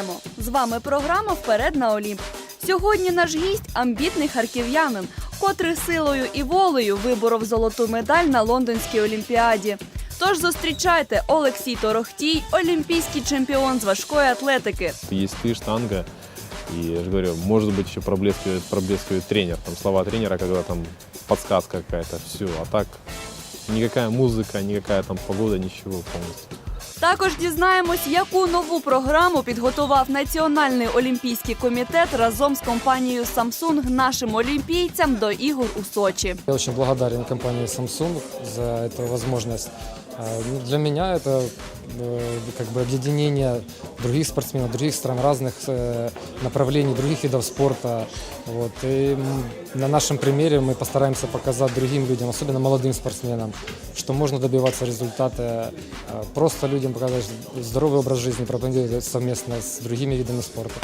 Вітаємо! З вами програма Вперед на Олімп. Сьогодні наш гість амбітний харків'янин, котрий силою і волею виборов золоту медаль на Лондонській олімпіаді. Тож зустрічайте Олексій Торохтій, олімпійський чемпіон з важкої атлетики. Есть ты, штанга, и я же говорю, может быть еще проблескивает, проблескивает тренер, там слова тренера, когда там подсказка какая-то, все, а так никакая музыка, никакая там погода, ничего полностью. Також дізнаємось, яку нову програму підготував Національний олімпійський комітет разом з компанією Samsung нашим олімпійцям до ігор у Сочі. Я очень благодарен компанії Samsung за цю возможность. А, ну, Для меня это э, как бы объединение других спортсменов, других стран, разных э, направлений, других видов спорта. Вот. И м, на нашем примере мы постараемся показать другим людям, особенно молодым спортсменам, что можно добиваться результата, э, просто людям показать здоровый образ жизни, пропагандировать совместно с другими видами спорта.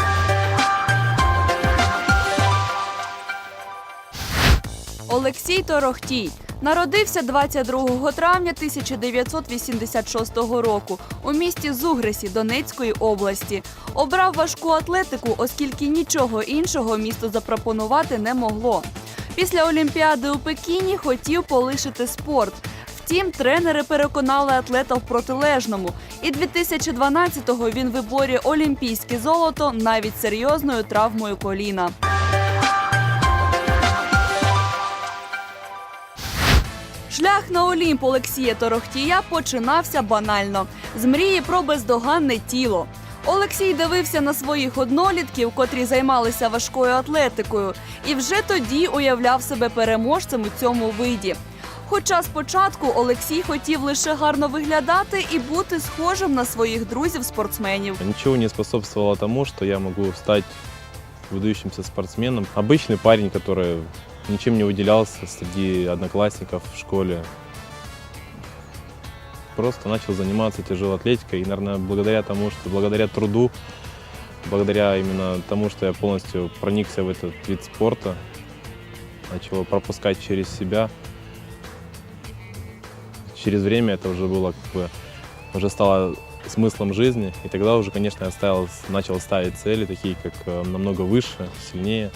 Олексій Торохтій народився 22 травня 1986 року у місті Зугресі Донецької області. Обрав важку атлетику, оскільки нічого іншого місто запропонувати не могло. Після Олімпіади у Пекіні хотів полишити спорт. Втім, тренери переконали атлета в протилежному, і 2012-го він виборює олімпійське золото навіть серйозною травмою коліна. Шлях на Олімп Олексія Торохтія починався банально з мрії про бездоганне тіло. Олексій дивився на своїх однолітків, котрі займалися важкою атлетикою, і вже тоді уявляв себе переможцем у цьому виді. Хоча спочатку Олексій хотів лише гарно виглядати і бути схожим на своїх друзів-спортсменів. Ничего не способствовало тому, что я могу стать выдающимся спортсменом. Обычный парень, который ничем не выделялся среди одноклассников в школе. Просто начал заниматься тяжелой атлетикой. И, наверное, благодаря тому, что благодаря труду, благодаря именно тому, что я полностью проникся в этот вид спорта, начал пропускать через себя. Через время это уже было как бы уже стало смыслом жизни. И тогда уже, конечно, я ставил, начал ставить цели, такие как э, намного выше, сильнее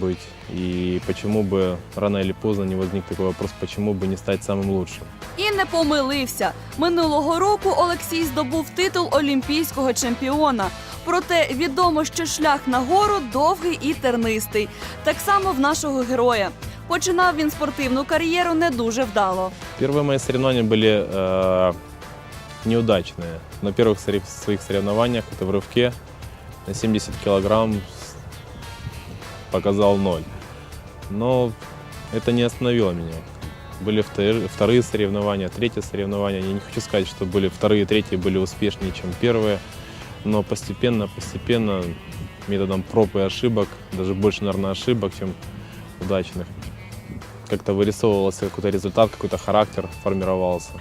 быть. И почему бы рано или поздно не возник такой вопрос, почему бы не стать самым лучшим. І не помилився. Минулого року Олексій здобув титул олімпійського чемпіона. Проте відомо, що шлях нагору довгий і тернистий. Так само в нашого героя. Починав він спортивну кар'єру не дуже вдало. Первые мои соревнования были э, неудачные. На первых сорев- своих соревнованиях, это в рывке, на 70 килограмм с- Показал ноль. Но это не остановило меня. Были втор- вторые соревнования, третье соревнование. Я не хочу сказать, что были вторые и третьи были успешнее, чем первые. Но постепенно, постепенно, методом проб и ошибок, даже больше, наверное, ошибок, чем удачных, как-то вырисовывался какой-то результат, какой-то характер формировался.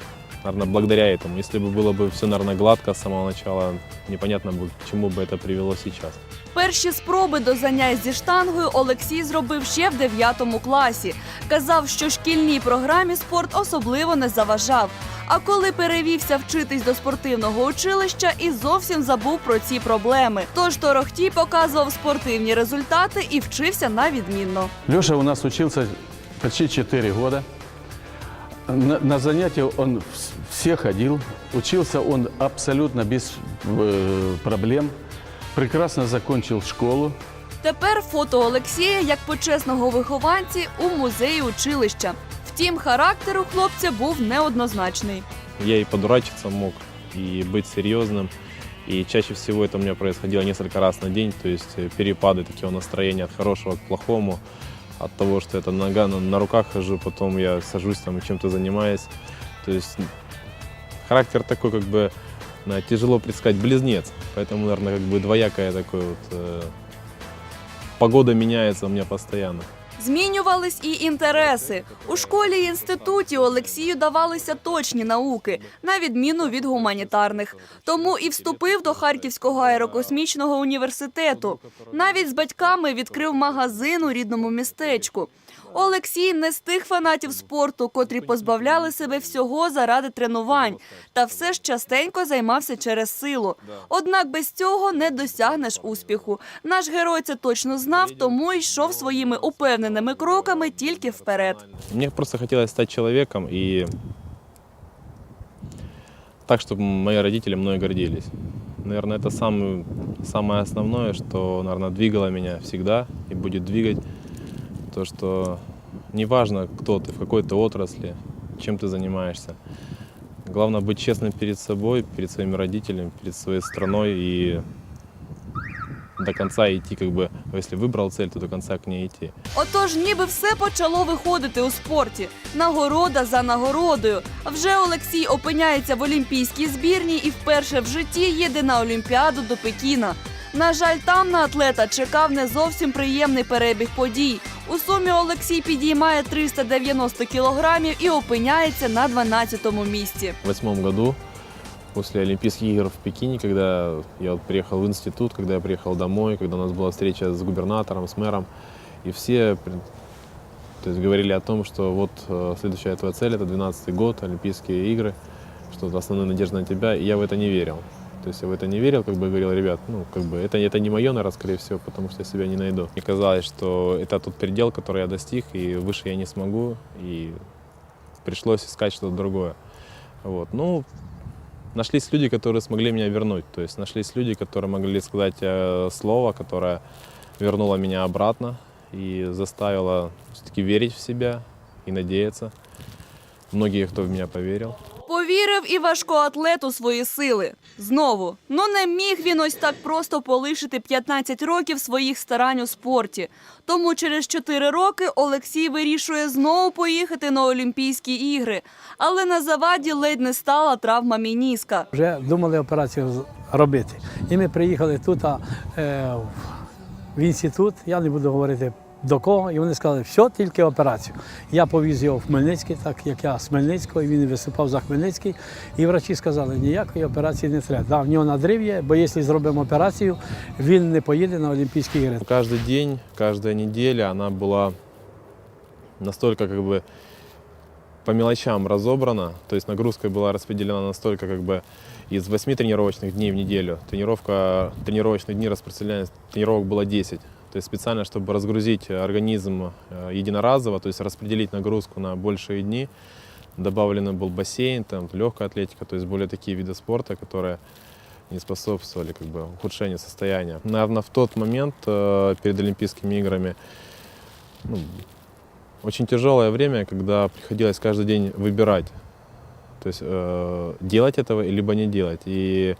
Наверное, благодаря этому. Если бы было бы все, наверное, гладко с самого начала, непонятно бы, к чему бы это привело сейчас. Перші спроби до занять зі штангою Олексій зробив ще в 9 класі. Казав, що шкільній програмі спорт особливо не заважав. А коли перевівся вчитись до спортивного училища і зовсім забув про ці проблеми. Тож Торохтій показував спортивні результати і вчився на відмінно. Леша у нас учился почти 4 года. На, на занятия он вс- все ходил. Учился он абсолютно без э, проблем. Прекрасно закончил школу. Тепер фото Олексія як почесного вихованці у музеї училища. Втім, характер у хлопця був неоднозначний. Я и подурачиться мог, и быть серьезным. И чаще всего это у меня происходило несколько раз на день, то есть э, перепады такого настроения от хорошего к плохому, от того, что это нога на, на руках хожу, потом я сажусь там и чем-то занимаюсь. То есть м, характер такой, как бы, э, тяжело предсказать, близнец. Поэтому, наверное, как бы двоякая такой вот... э, погода меняется у меня постоянно. Змінювались і інтереси. У школі і інституті Олексію давалися точні науки, на відміну від гуманітарних. Тому і вступив до Харківського аерокосмічного університету. Навіть з батьками відкрив магазин у рідному містечку. Олексій не з тих фанатів спорту, котрі позбавляли себе всього заради тренувань, та все ж частенько займався через силу. Однак без цього не досягнеш успіху. Наш герой це точно знав, тому йшов своїми упевненими кроками тільки вперед. Мне просто хотелось стать человеком и так, чтобы мои родители мной гордились. Наверное, это самое, самое основное, что, наверное, двигало меня всегда и будет двигать То, что неважно, кто ты, в какой ты отрасли, чем ты занимаешься. Главное быть честным перед собой, перед своими родителями, перед своей страной и до конца идти, как бы, если выбрал цель, то до конца к ней идти. Отож, ніби все почало виходити у спорті. Нагорода за нагородою. Вже Олексій опиняється в олімпійській збірній і вперше в житті їде на Олімпіаду до Пекіна. На жаль, там на атлета чекав не зовсім приємний перебіг подій. У сумі Олексій підіймає 390 кілограмів і опиняється на 12-му місці. В восьмом году, после Олимпийских игр в Пекине, когда я вот приехал в институт, когда я приехал домой, когда у нас была встреча с губернатором, с мэром, и все при- то есть, говорили о том, что вот э, следующая твоя цель – это 12 год, Олимпийские игры, что вот основная надежда на тебя, и я в это не верил. То есть я в это не верил, как бы говорил, ребят, ну, как бы это, это не мое, наверное, скорее всего, потому что я себя не найду. Мне казалось, что это тот предел, который я достиг, и выше я не смогу, и пришлось искать что-то другое. Вот. Ну, нашлись люди, которые смогли меня вернуть. То есть нашлись люди, которые могли сказать э, слово, которое вернуло меня обратно и заставило все-таки верить в себя и надеяться. Многие, кто в меня поверил. Повірив і важкоатлет у свої сили. Знову, ну не міг він ось так просто полишити 15 років своїх старань у спорті. Тому через 4 роки Олексій вирішує знову поїхати на Олімпійські ігри. Але на заваді ледь не стала травма мініска. Вже думали операцію робити. І ми приїхали тут а, е, в інститут, я не буду говорити до кого, і вони сказали, все, тільки операцію. Я повіз його в Хмельницький, так як я з Хмельницького, і він виступав за Хмельницький. І врачі сказали, ніякої операції не треба. Да, в нього надрив є, бо якщо зробимо операцію, він не поїде на Олімпійські ігри. Каждый день, каждая неделя, она была настолько как бы по мелочам разобрана, то есть нагрузка была распределена настолько как бы из 8 тренировочных дней в неделю, тренировка, тренировочных дней распределялись, тренировок было 10. То есть специально, чтобы разгрузить организм э, единоразово, то есть распределить нагрузку на большие дни, добавлен был бассейн, там, легкая атлетика, то есть более такие виды спорта, которые не способствовали как бы, ухудшению состояния. Наверное, в тот момент э, перед Олимпийскими играми ну, очень тяжелое время, когда приходилось каждый день выбирать, то есть э, делать этого либо не делать. И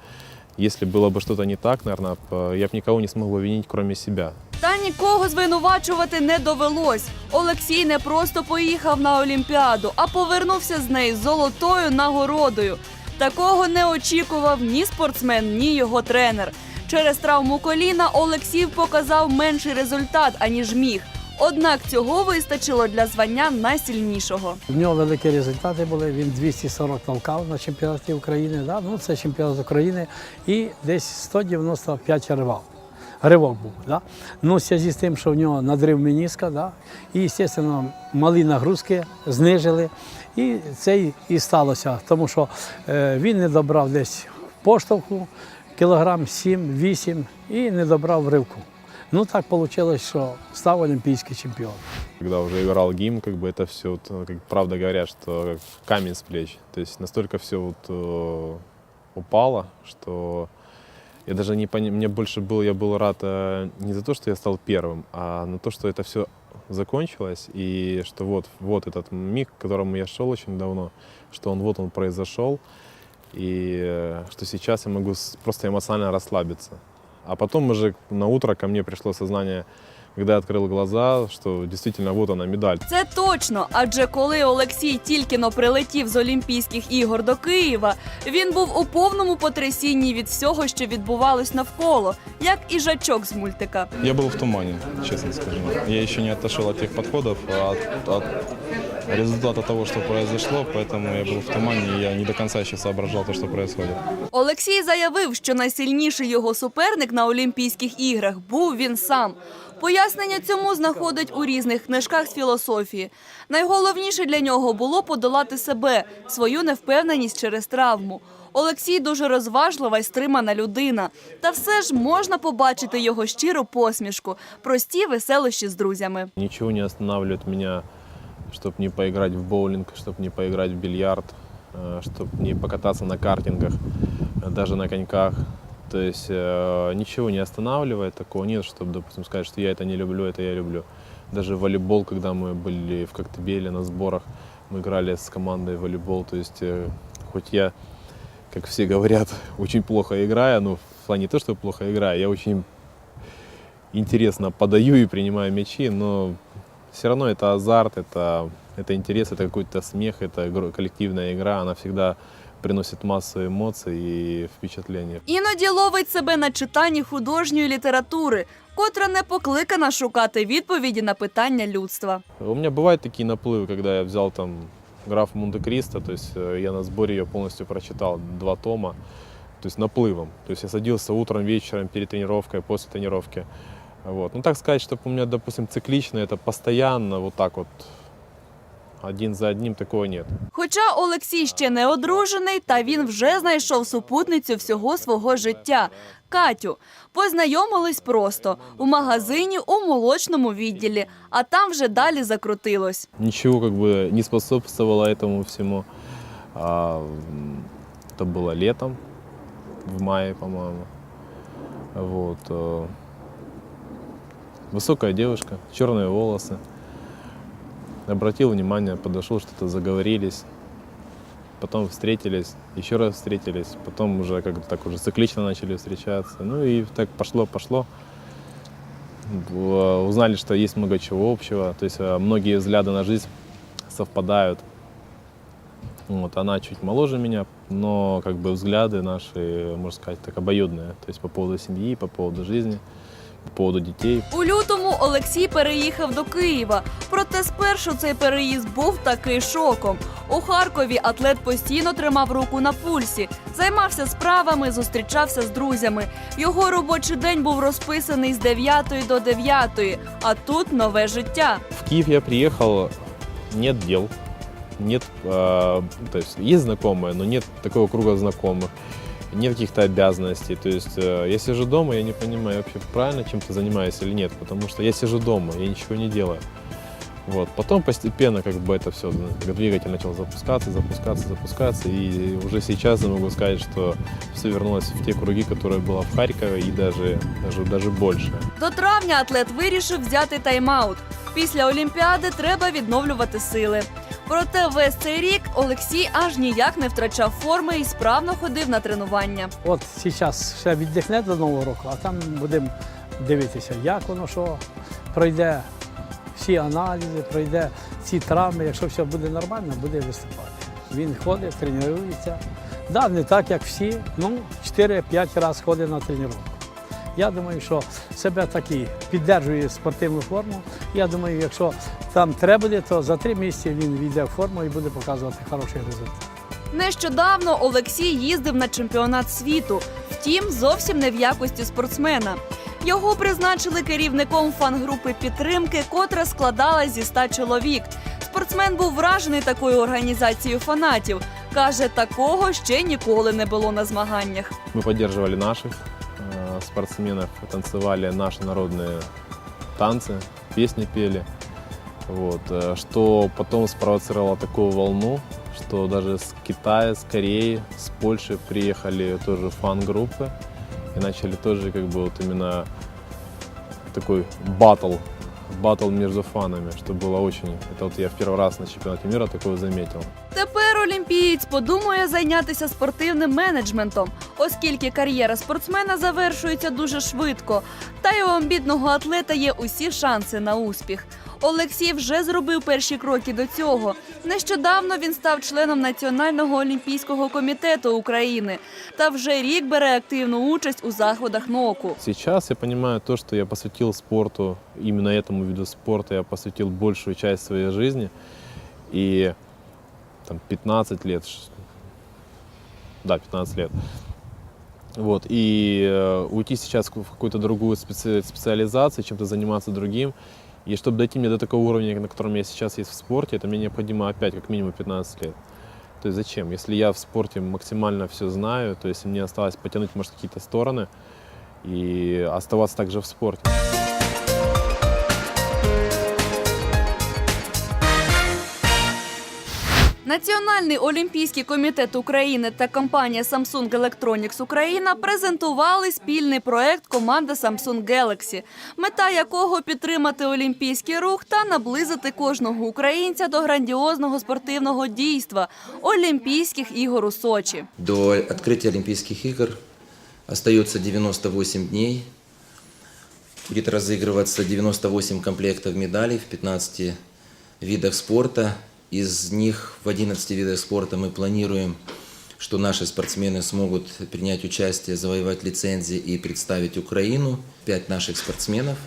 если было бы что-то не так, наверное, я бы никого не смог бы винить, кроме себя. Та нікого звинувачувати не довелось. Олексій не просто поїхав на Олімпіаду, а повернувся з неї золотою нагородою. Такого не очікував ні спортсмен, ні його тренер. Через травму коліна Олексій показав менший результат, аніж міг. Однак цього вистачило для звання найсильнішого. В нього великі результати були. Він 240 толкав на чемпіонаті України. Да? Ну, це чемпіонат України. І десь 195 рвав. Ривок був. Да? Ну, в зв'язку з тим, що в нього надрив меніска, да? і, звісно, малі нагрузки знижили. І це і- і сталося, тому що е, він не добрав десь поштовху, кілограм 7-8 і не добрав в ривку. Ну так вийшло, що став олімпійський чемпіон. Когда уже играл гимн, как бы это все, вот, э, как правда говорят, что как камень с плеч. То есть настолько все вот э, упало, что я даже не пони... мне больше был, я был рад э, не за то, что я стал первым, а на то, что это все закончилось и что вот, вот этот миг, к которому я шел очень давно, что он вот он произошел и э, что сейчас я могу с- просто эмоционально расслабиться. А потом уже на утро ко мне пришло сознание, когда я открыл глаза, що дійсно вот вона медаль. Це точно, адже коли Олексій тільки но прилетів з Олімпійських ігор до Києва, він був у повному потрясінні від всього, що відбувалось навколо, як і жачок з мультика. Я був в тумані, чесно скажу. Я ще не відійшов від тих підходів, а от результата того, что произошло, поэтому я был в тумане, и я не до конца еще соображал то, что происходит. Олексій заявив, що найсильніший його суперник на Олімпійських іграх був він сам. Пояснення цьому знаходить у різних книжках з філософії. Найголовніше для нього було подолати себе, свою невпевненість через травму. Олексій дуже розважлива й стримана людина. Та все ж можна побачити його щиру посмішку, прості веселощі з друзями. Ничего не останавливает меня, чтобы не поиграть в боулинг, чтобы не поиграть в бильярд, чтобы не покататься на картингах, э, даже на коньках. То есть э, ничего не останавливает, такого нет, чтобы, допустим, сказать, что я это не люблю, это я люблю. Даже волейбол, когда мы были в Коктебеле на сборах, мы играли с командой волейбол. То есть э, хоть я, как все говорят, очень плохо играю, ну в плане то, что плохо играю, я очень интересно подаю и принимаю мячи, но все равно это азарт, это, это интерес, это какой-то смех, это игр- коллективная игра, она всегда приносит массу эмоций и впечатлений. Іноді ловить себе на читанні художньої літератури, котра не покликана шукати відповіді на питання людства. У меня бывают такие наплывы, когда я взял там граф Монте-Кристо, то есть э, я на сборе ее полностью прочитал, два тома, то есть наплывом. То есть я садился утром, вечером, перед тренировкой, после тренировки. Вот. Ну так сказать, чтобы у меня, допустим, циклично, это постоянно вот так вот один за одним, такого нет. Хоча Олексій ще не одружений, та він вже знайшов супутницю всього свого життя Катю. Познайомились просто у магазині у молочному відділі, а там вже далі закрутилось. Ничего как бы не способствовало этому всему. А, м, это было летом, в мае, по-моему. Вот. э, Высокая девушка, черные волосы. Обратил внимание, подошел, что-то заговорились. Потом встретились, еще раз встретились. Потом уже как-то так уже циклично начали встречаться. Ну и так пошло-пошло. В- Узнали, что есть много чего общего. То есть э, многие взгляды на жизнь совпадают. Вот, она чуть моложе меня, но как бы взгляды наши, можно сказать, так обоюдные. То есть по поводу семьи, по поводу жизни, поводу детей. У лютому Олексій переїхав до Києва. Проте спершу цей переїзд був таки шоком. У Харкові атлет постійно тримав руку на пульсі, займався справами, зустрічався з друзями. Його робочий день був розписаний з 9 до 9, а тут нове життя. В Киев я приехал, нет дел, нет, э, то есть есть знакомые, но нет такого круга знакомых, нет каких-то обязанностей. То есть э, я сижу дома, я не понимаю, я вообще правильно чем-то занимаюсь или нет, потому что я сижу дома, я ничего не делаю. Вот. Потом постепенно как бы это все, двигатель начал запускаться, запускаться, запускаться, и уже сейчас я могу сказать, что все вернулось в те круги, которые было в Харькове, и даже, даже, даже больше. До травня атлет вирішив взяти тайм-аут. Після Олімпіади треба відновлювати сили. Проте весь цей рік Олексій аж ніяк не втрачав форми і справно ходив на тренування. От зараз ще віддихне до Нового року, а там будемо дивитися, як воно що пройде всі аналізи, пройде ці травми. Якщо все буде нормально, буде виступати. Він ходить, тренується. Да, не так, як всі, ну 4-5 разів ходить на тренування. Я думаю, що себе таки піддержує спортивну форму. Я думаю, якщо там треба буде, то за три місяці він війде в форму і буде показувати хороший результат. Нещодавно Олексій їздив на чемпіонат світу, втім, зовсім не в якості спортсмена. Його призначили керівником фан-групи підтримки, котра складалась зі ста чоловік. Спортсмен був вражений такою організацією фанатів. Каже, такого ще ніколи не було на змаганнях. Мы поддерживали наших спортсменов, танцевали наши народные танцы, песни пели. Вот, э, что потом спровоцировало такую волну, что даже с Китая, с Кореи, с Польши приехали тоже фан-группы и начали тоже как бы вот именно такой батл, батл между фанами, что было очень... Это вот я в первый раз на чемпионате мира такое заметил. Олімпієць подумує зайнятися спортивним менеджментом, оскільки кар'єра спортсмена завершується дуже швидко. Та й у амбітного атлета є усі шанси на успіх. Олексій вже зробив перші кроки до цього. Нещодавно він став членом Національного олімпійського комітету України та вже рік бере активну участь у заходах НОКу. Сейчас я понимаю то, что я посвятил спорту, именно этому виду спорта я посвятил большую часть своей жизни. И там 15 лет, да, 15 лет. Вот, и э, уйти сейчас в какую-то другую специ- специализацию, чем-то заниматься другим. И чтобы дойти мне до такого уровня, на котором я сейчас есть в спорте, это мне необходимо опять как минимум 15 лет. То есть зачем? Если я в спорте максимально все знаю, то есть мне осталось потянуть, может, какие-то стороны и оставаться также в спорте. Національний олімпійський комітет України та компанія Samsung Electronics Україна презентували спільний проект команди Samsung Galaxy, мета якого підтримати олімпійський рух та наблизити кожного українця до грандіозного спортивного дійства Олімпійських ігор у Сочі. До открытия Олимпийских игр остается 98 дней. Будет разыгрываться 98 комплектов медалей в 15 видах спорта. Из них в 11 видах спорта мы планируем, что наши спортсмены смогут принять участие, завоевать лицензии и представить Украину. Пять наших спортсменов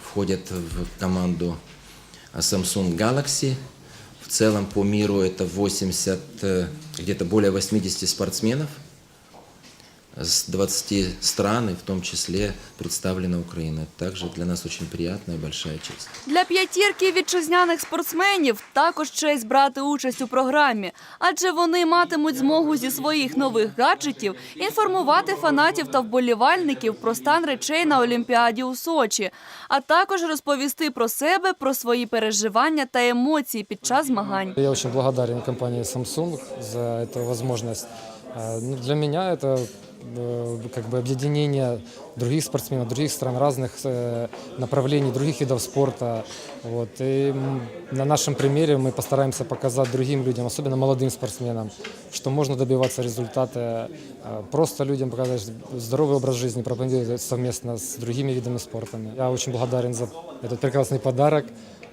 входят в команду Samsung Galaxy. В целом по миру это 80, э, где-то более 80 спортсменов с 20 стран, и в том числе представлена Украина. Также для нас очень приятная и большая честь. Для п'ятірки вітчизняних спортсменів також честь брати участь у програмі, адже вони матимуть змогу зі своїх нових гаджетів інформувати фанатів та вболівальників про стан речей на Олімпіаді у Сочі, а також розповісти про себе, про свої переживання та емоції під час змагань. Я очень благодарен компании Samsung за эту возможность. А, ну, Для меня это э, как бы объединение других спортсменов, других стран, разных э, направлений, других видов спорта. Вот. И м, на нашем примере мы постараемся показать другим людям, особенно молодым спортсменам, что можно добиваться результата, э, просто людям показать здоровый образ жизни, пропагандировать совместно с другими видами спорта. Я очень благодарен за этот прекрасный подарок.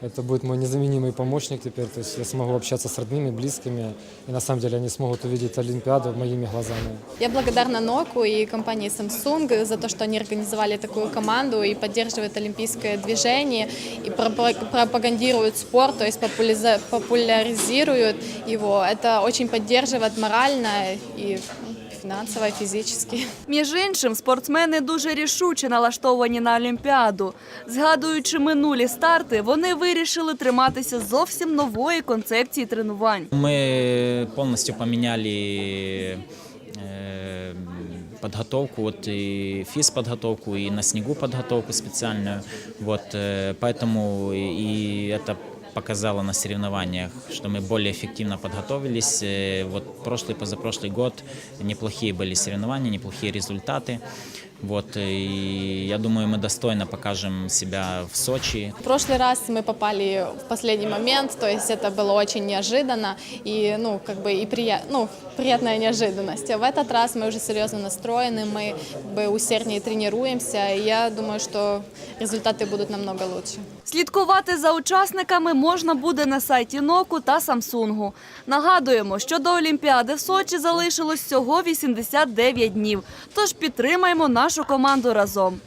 Это будет мой незаменимый помощник теперь. То есть я смогу общаться с родными, близкими. И на самом деле они смогут увидеть Олимпиаду моими глазами. Я благодарна НОКу и компании Samsung за то, что они организовали такую команду и поддерживают олимпийское движение и пропа- пропагандируют спорт, то есть популяриза- популяризируют его. Это очень поддерживает морально и финансово, и физически. Між іншим, спортсмени дуже рішуче налаштовані на Олімпіаду. Згадуючи минулі старти, вони вирішили триматися зовсім нової концепції тренувань. Мы полностью поменяли э, подготовку, вот и физподготовку, и на снегу подготовку специальную. Вот, э, поэтому и это показало на соревнованиях, что мы более эффективно подготовились. Э, Вот прошлый, позапрошлый год неплохие были соревнования, неплохие результаты. Вот, и я думаю, мы достойно покажем себя в Сочи. В прошлый раз мы попали в последний момент, то есть это было очень неожиданно и, ну, как бы и прия... ну, приятная неожиданность. А в этот раз мы уже серьезно настроены, мы как бы усерднее тренируемся, и я думаю, что результаты будут намного лучше. Слідкувати за учасниками можна буде на сайті Ноку та Самсунгу. Нагадуємо, що до Олімпіади в Сочі залишилось всього 89 днів. Тож підтримаємо нашу команду разом.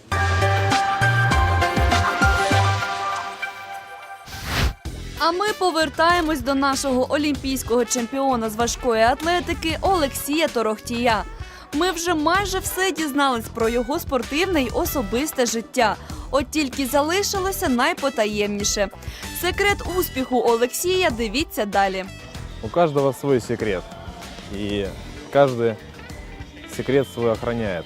А ми повертаємось до нашого олімпійського чемпіона з важкої атлетики Олексія Торохтія. Ми вже майже все дізнались про його спортивне й особисте життя. От тільки залишилося найпотаємніше. Секрет успіху Олексія дивіться далі. У каждого свой секрет. И каждый секрет свой охраняет.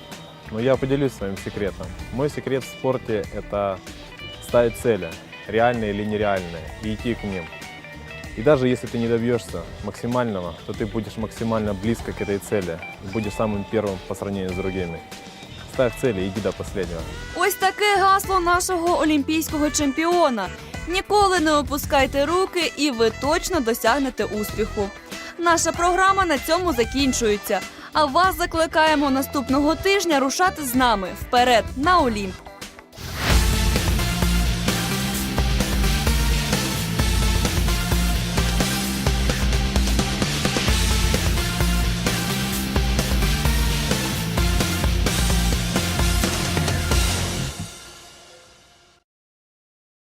Но я поделюсь своим секретом. Мой секрет в спорте – это ставить цели, реальные или нереальные, и идти к ним. И даже если ты не добьешься максимального, то ты будешь максимально близко к этой цели. и Будешь самым первым по сравнению с другими. Ставь цели и иди до последнего. Ось таке гасло нашого олімпійського чемпіона. Ніколи не опускайте руки, і ви точно досягнете успіху. Наша програма на цьому закінчується. А вас закликаємо наступного тижня рушати з нами вперед на Олімп.